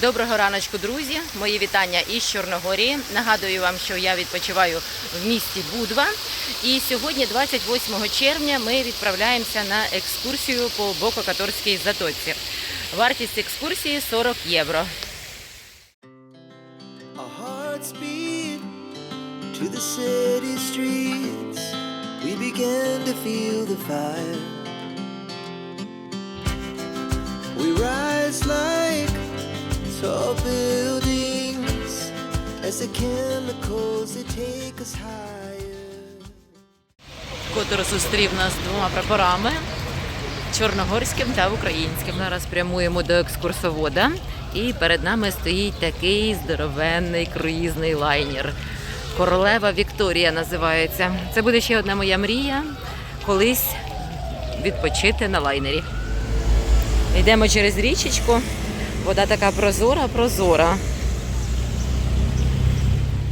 Доброго раночку, друзі! Мої вітання із Чорногорії. Нагадую вам, що я відпочиваю в місті Будва. І сьогодні, 28 червня, ми відправляємося на екскурсію по Бококаторській затоці. Вартість екскурсії 40 євро. To the city streets. We began to feel the fire. Tall buildings as the chemicals they take us higher. Котор зустрів нас двома прапорами чорногорським та українським. Зараз прямуємо до екскурсовода, і перед нами стоїть такий здоровенний круїзний лайнер. Королева Вікторія називається. Це буде ще одна моя мрія колись відпочити на лайнері. Йдемо через річечку. Вода така прозора, прозора.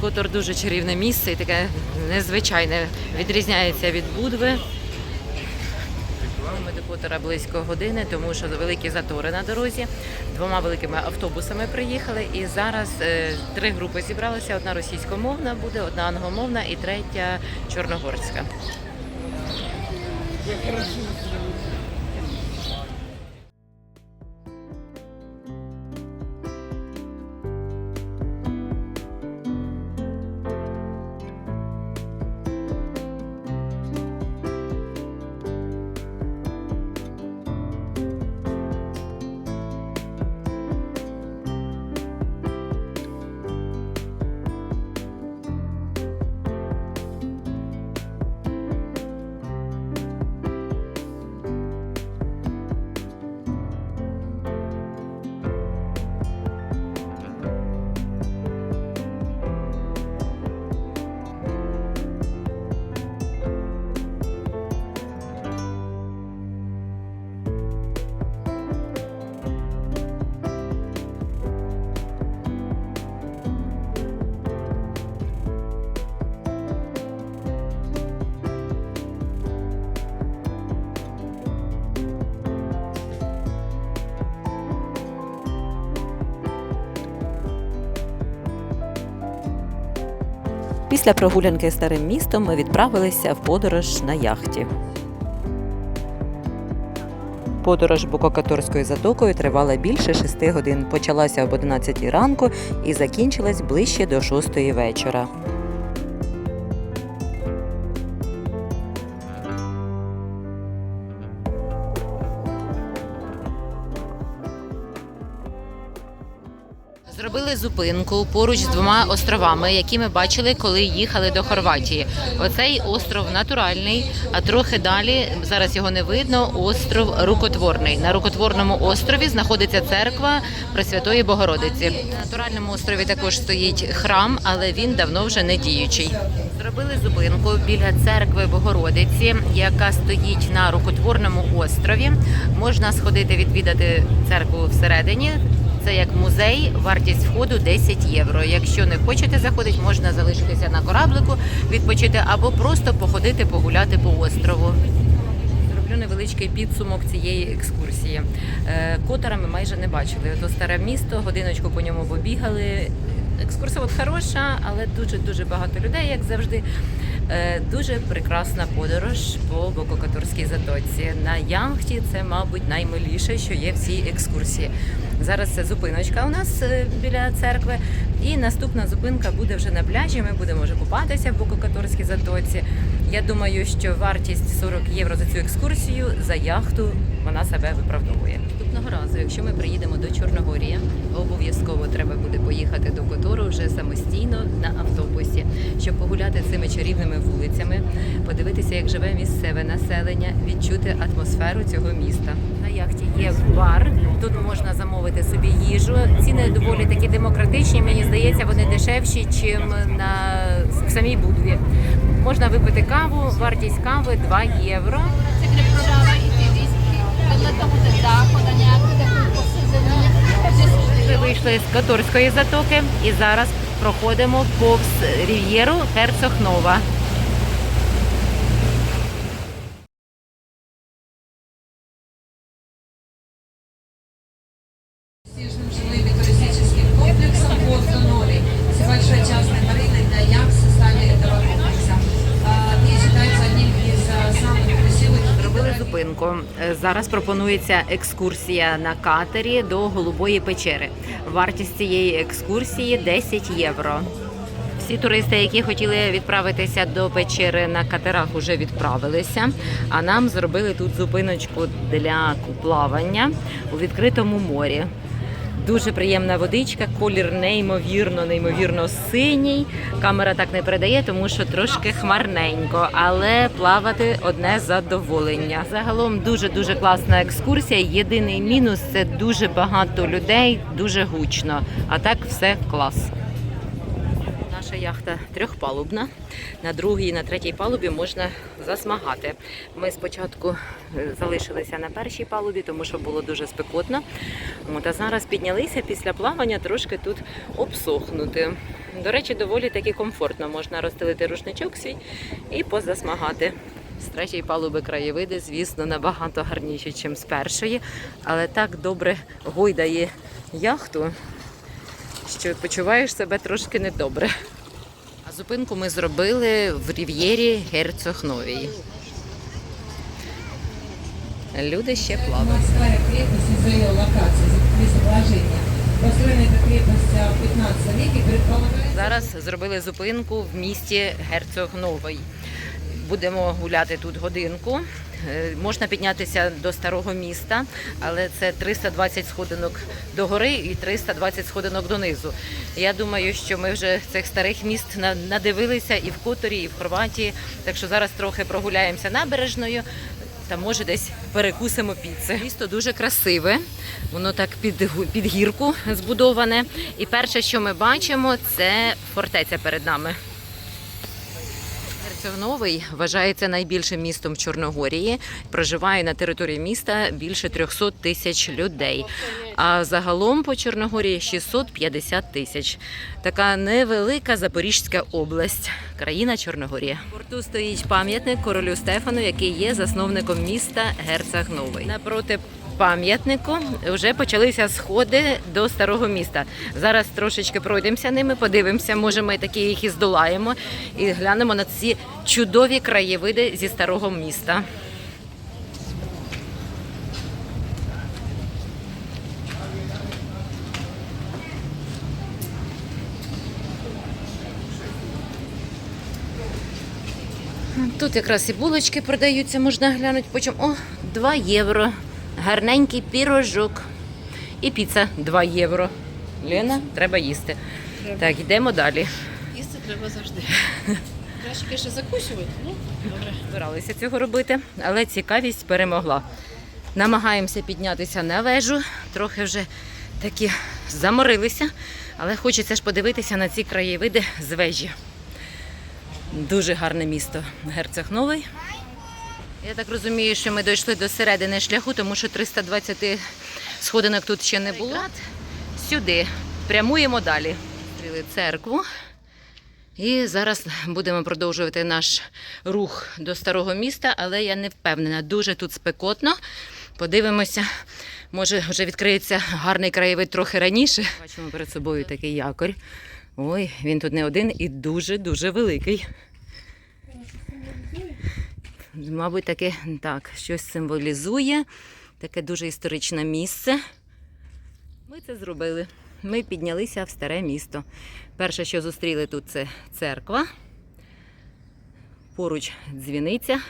Котор дуже чарівне місце і таке незвичайне. Відрізняється від Будви. Ми до Котора близько години, тому що великі затори на дорозі. Двома великими автобусами приїхали. І зараз е, три групи зібралися: одна російськомовна буде, одна англомовна і третя чорногорська. Після прогулянки старим містом ми відправилися в подорож на яхті. Подорож Букокаторською затокою тривала більше шести годин. Почалася об 11 ранку і закінчилась ближче до 6 вечора. Зробили зупинку поруч з двома островами, які ми бачили, коли їхали до Хорватії. Оцей остров натуральний, а трохи далі зараз його не видно. Остров рукотворний. На рукотворному острові знаходиться церква Пресвятої Богородиці. На натуральному острові також стоїть храм, але він давно вже не діючий. Зробили зупинку біля церкви Богородиці, яка стоїть на рукотворному острові. Можна сходити відвідати церкву всередині. Це як музей, вартість входу 10 євро. Якщо не хочете заходити, можна залишитися на кораблику, відпочити або просто походити, погуляти по острову. Зроблю невеличкий підсумок цієї екскурсії. Е, Котора ми майже не бачили. Ото старе місто, годиночку по ньому побігали. Екскурсовод хороша, але дуже дуже багато людей, як завжди. Е, Дуже прекрасна подорож по Бококаторській затоці. На яхті це, мабуть, наймиліше, що є в цій екскурсії. Зараз це зупиночка у нас е, біля церкви, і наступна зупинка буде вже на пляжі. Ми будемо вже купатися в Бококаторській затоці. Я думаю, що вартість 40 євро за цю екскурсію за яхту вона себе виправдовує. Наступного разу, якщо ми приїдемо до Чорногорії, обов'язково треба буде поїхати до Котору вже самостійно на автобусі, щоб погуляти цими чарівними вулицями, подивитися, як живе місцеве населення, відчути атмосферу цього міста. На яхті є бар. Тут можна замовити собі їжу. Ціни доволі такі демократичні. Мені здається, вони дешевші, ніж на в самій будві. Можна випити каву, вартість кави 2 євро. takový posezení, že Ми вийшли з Каторської затоки і зараз проходимо повз рів'єру Герцог Зараз пропонується екскурсія на катері до Голубої печери. Вартість цієї екскурсії 10 євро. Всі туристи, які хотіли відправитися до печери на катерах, вже відправилися. А нам зробили тут зупиночку для плавання у відкритому морі. Дуже приємна водичка, колір неймовірно, неймовірно синій. Камера так не передає, тому що трошки хмарненько, але плавати одне задоволення. Загалом дуже дуже класна екскурсія. Єдиний мінус це дуже багато людей, дуже гучно. А так все клас. Яхта трьохпалубна. На другій і на третій палубі можна засмагати. Ми спочатку е, залишилися на першій палубі, тому що було дуже спекотно. От, а зараз піднялися після плавання трошки тут обсохнути. До речі, доволі таки комфортно. Можна розстелити рушничок свій і позасмагати. З третьої палуби краєвиди, звісно, набагато гарніші, ніж з першої, але так добре гойдає яхту, що почуваєш себе трошки недобре. Зупинку ми зробили в рів'єрі Герцог Новій. Люди ще плавають. Крепость из-за ее локации, из изображения. Построена эта крепость а, в 15 веке, предполагается... Зараз зробили зупинку в місті Герцог Новий. Будемо гуляти тут годинку. Е, Можна піднятися до старого міста, але це 320 сходинок до гори і 320 сходинок донизу. Я думаю, що ми вже цих старих міст на- надивилися і в Которі, і в Хорватії. Так що зараз трохи прогуляємося набережною. Та може десь перекусимо піци. Місто дуже красиве, воно так під, під гірку збудоване. І перше, що ми бачимо, це фортеця перед нами. Герцог вважається найбільшим містом Чорногорії. Проживає на території міста більше 300 тисяч людей. А загалом по Чорногорії 650 тисяч. Така невелика Запорізька область, країна Чорногорія. Порту стоїть пам'ятник королю Стефану, який є засновником міста Герцог Новий. Напроти пам'ятнику вже почалися сходи до старого міста. Зараз трошечки пройдемося ними, подивимося, може ми такі їх і здолаємо, і глянемо на ці чудові краєвиди зі старого міста. Тут якраз і булочки продаються, можна глянути. Почем о, 2 євро. Гарненький пірожок. І піца 2 євро. Лена, треба їсти. Так, йдемо далі. Їсти треба завжди. Краще, звісно, закусувати, ну, добре. Збиралися цього робити, але цікавість перемогла. Намагаємося піднятися на вежу, трохи вже такі заморилися, але хочеться ж подивитися на ці краєвиди з вежі. Дуже гарне місто Герцог Новий. Я так розумію, що ми дійшли до середини шляху, тому що 320 сходинок тут ще не було. Сюди прямуємо далі. Відкрили церкву. І зараз будемо продовжувати наш рух до старого міста, але я не впевнена, дуже тут спекотно. Подивимося, може вже відкриється гарний краєвид трохи раніше. Бачимо перед собою такий якорь. Ой, він тут не один і дуже-дуже великий. Мабуть, таке так, щось символізує. Таке дуже історичне місце. Ми це зробили. Ми піднялися в старе місто. Перше, що зустріли тут, це церква. Поруч дзвіниця.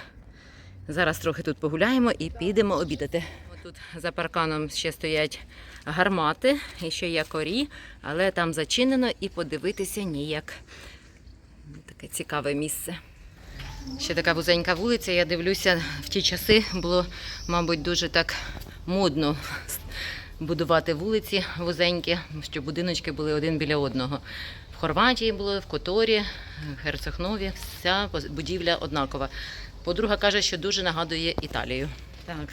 Зараз трохи тут погуляємо і підемо обідати. Тут за парканом ще стоять гармати і ще якорі, але там зачинено і подивитися ніяк. Таке цікаве місце. Ще така вузенька вулиця. Я дивлюся, в ті часи було, мабуть, дуже так модно будувати вулиці вузенькі, щоб будиночки були один біля одного. В Хорватії було, в Которі, в Герцогнові, вся будівля однакова. Подруга каже, що дуже нагадує Італію. Так,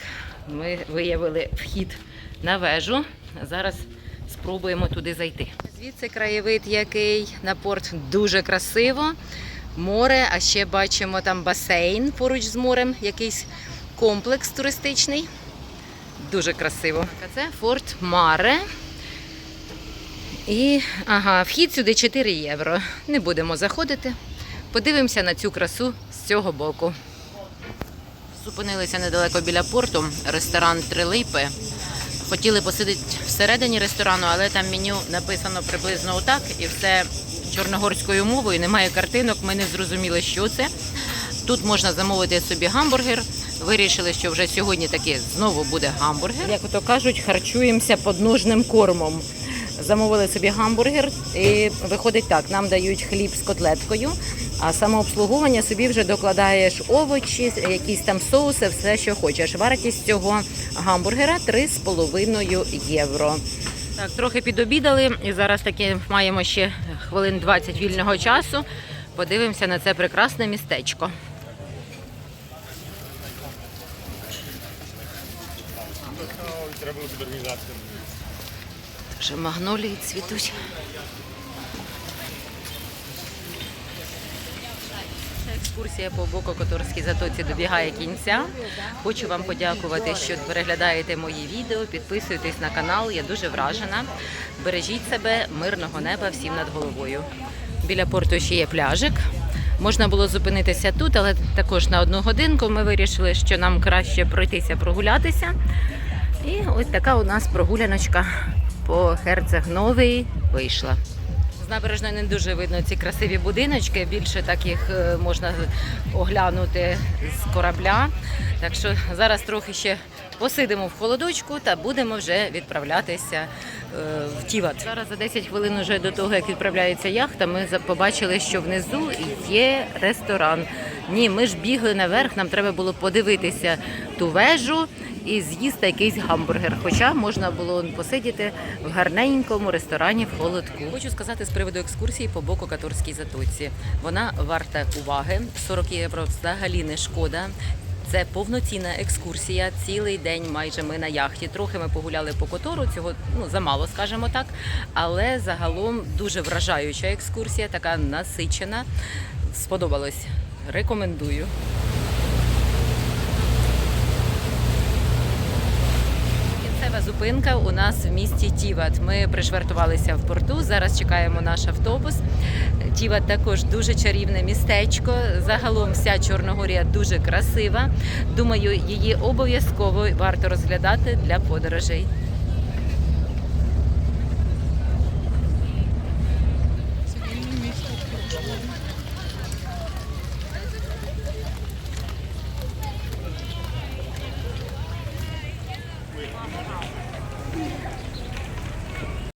ми виявили вхід на вежу. Зараз спробуємо туди зайти. Звідси краєвид який на порт дуже красиво. Море, а ще бачимо там басейн поруч з морем, якийсь комплекс туристичний. Дуже красиво. А це Форт Маре. І ага, вхід сюди 4 євро. Не будемо заходити. Подивимося на цю красу з цього боку. Зупинилися недалеко біля порту, ресторан Три. Хотіли посидіти всередині ресторану, але там меню написано приблизно отак, і все чорногорською мовою. Немає картинок, ми не зрозуміли, що це. Тут можна замовити собі гамбургер. Вирішили, що вже сьогодні таки знову буде гамбургер. Як то кажуть, харчуємося подножним кормом. Замовили собі гамбургер, і виходить так: нам дають хліб з котлеткою, а самообслуговування собі вже докладаєш овочі, якісь там соуси, все, що хочеш. Вартість цього гамбургера 3,5 євро. Так, трохи підобідали, і зараз таки маємо ще хвилин 20 вільного часу. Подивимося на це прекрасне містечко. Вже магнолії цвітуть. Екскурсія по Боко-Которській затоці добігає кінця. Хочу вам подякувати, що переглядаєте мої відео, підписуєтесь на канал. Я дуже вражена. Бережіть себе, мирного неба всім над головою. Біля порту ще є пляжик. Можна було зупинитися тут, але також на одну годинку ми вирішили, що нам краще пройтися прогулятися. І ось така у нас прогуляночка по Херцег Новий вийшла. Набережної не дуже видно ці красиві будиночки. Більше таких е, можна оглянути з корабля. Так що зараз трохи ще посидимо в холодочку та будемо вже відправлятися е, в Тіват. Зараз за 10 хвилин вже до того, як відправляється яхта, ми побачили, що внизу є ресторан. Ні, ми ж бігли наверх, нам треба було подивитися ту вежу і з'їсти якийсь гамбургер. Хоча можна було посидіти в гарненькому ресторані в холодку. Хочу сказати з приводу екскурсії по боку Каторській затоці. Вона варта уваги. 40 євро взагалі не шкода. Це повноцінна екскурсія. Цілий день майже ми на яхті. Трохи ми погуляли по котору. Цього ну замало, скажімо так. Але загалом дуже вражаюча екскурсія, така насичена. Сподобалось. Рекомендую. Кінцева зупинка у нас в місті Тіват. Ми пришвартувалися в порту. Зараз чекаємо наш автобус. Тіват також дуже чарівне містечко. Загалом вся Чорногорія дуже красива. Думаю, її обов'язково варто розглядати для подорожей.